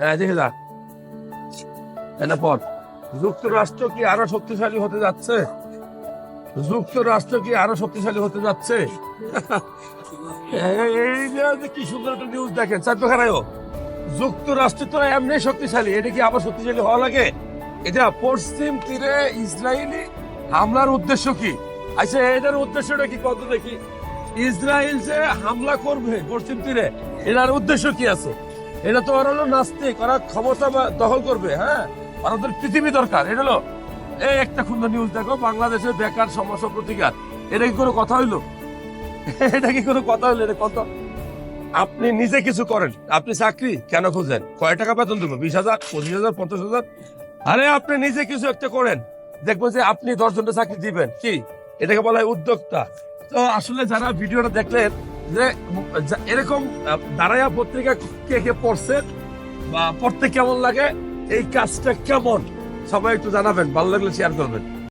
হ্যাঁ দেখে যা। এটা যুক্তরাষ্ট্র কি আরও শক্তিশালী হতে যাচ্ছে? যুক্তরাষ্ট্র কি আরও শক্তিশালী হতে যাচ্ছে? কি সুন্দর একটা নিউজ দেখেন। যুক্তরাষ্ট্র তো এমনি শক্তিশালী। এটা কি আবার শক্তিশালী হওয়া লাগে? এটা পশ্চিম তীরে ইসরায়েলি হামলার উদ্দেশ্য কি? আচ্ছা এটার উদ্দেশ্যটা কি কত দেখি? ইসরায়েল যে হামলা করবে পশ্চিম তীরে এটার উদ্দেশ্য কি আছে? এটা তো ওরা হলো নাস্তিক, ওরা ক্ষমতা দখল করবে হ্যাঁ? ওরা তো পৃথিবী দরকার, এটা হলো। এই একটা সুন্দর নিউজ, দেখো, বাংলাদেশের বেকার সমস্যা প্রতিকার। এটা কি কোনো কথা হইল? এটা কি কোনো কথা হইল? এটা কত? আপনি নিজে কিছু করেন। আপনি চাকরি কেন খুঁজেন কয় টাকা বেতন দেবো? বিশ হাজার, পঁচিশ হাজার, পঞ্চাশ হাজার? আরে, আপনি নিজে কিছু একটা করেন। দেখব যে আপনি দশ জনটা চাকরি দিবেন। কি? এটাকে বলা হয় উদ্যোক্তা। তো আসলে যারা ভিডিওটা দেখলেন যে এরকম দাঁড়ায়া পত্রিকা কে কে পড়ছে বা পড়তে কেমন লাগে, এই কাজটা কেমন, সবাই একটু জানাবেন, ভালো লাগলে শেয়ার করবেন।